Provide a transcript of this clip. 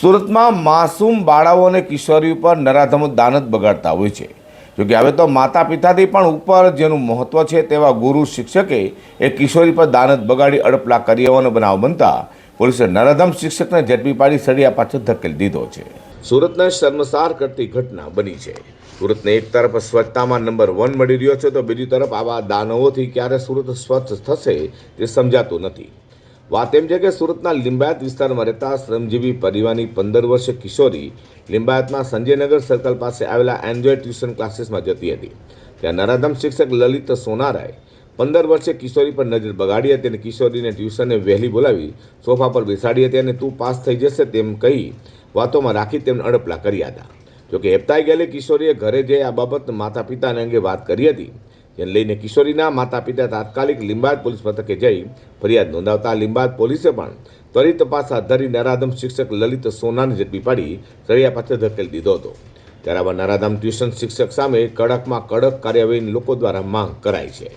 સુરતમાં માસૂમ બાળાઓ અને કિશોરી ઉપર નરાધમો દાનત બગાડતા હોય છે. જોકે હવે તો માતા પિતાથી પણ ઉપર જેનું મહત્વ છે તેવા ગુરુ શિક્ષકે એ કિશોરી પર દાનત બગાડી અડપલા કરી હોવાનો બનાવ બનતા પોલીસે નરાધમ શિક્ષકને ઝડપી પાડી સળિયા પાછળ ધકેલી દીધો છે. સુરતને શર્મસાર કરતી ઘટના બની છે. સુરતને એક તરફ સ્વચ્છતામાં નંબર વન મળી રહ્યો છે, તો બીજી તરફ આવા દાનવોથી ક્યારે સુરત સ્વચ્છ થશે તે સમજાતું નથી. વાત એમ છે કે સુરતના લિંબાયત વિસ્તારમાં રહેતા શ્રમજીવી પરિવારની પંદર વર્ષીય કિશોરી લિંબાયતના સંજયનગર સર્કલ પાસે આવેલા એન્જોય ટ્યુશન ક્લાસીસમાં જતી હતી. ત્યાં નરાધમ શિક્ષક લલિત સોનારાએ પંદર વર્ષે કિશોરી પર નજર બગાડી હતી અને કિશોરીને ટ્યુશને વહેલી બોલાવી સોફા પર બેસાડી હતી અને તું પાસ થઈ જશે તેમ કહી વાતોમાં રાખી તેમને અડપલા કર્યા હતા. જોકે હેપતાઈ ગયેલી કિશોરીએ ઘરે જઈ આ બાબત માતા પિતાને અંગે વાત કરી હતી. જેને લઈને કિશોરીના માતા પિતા તાત્કાલિક લીંબાદ પોલીસ મથકે જઈ ફરિયાદ નોંધાવતા લીંબાદ પોલીસે પણ ત્વરિત તપાસ હાથ ધરી નરાધમ શિક્ષક લલિત સોનાને ઝડપી પાડી સળિયા પાછળ ધકેલી દીધો હતો. ત્યારે આવા નરાધામ ટ્યુશન શિક્ષક સામે કડકમાં કડક કાર્યવાહીની લોકો દ્વારા માંગ કરાઈ છે.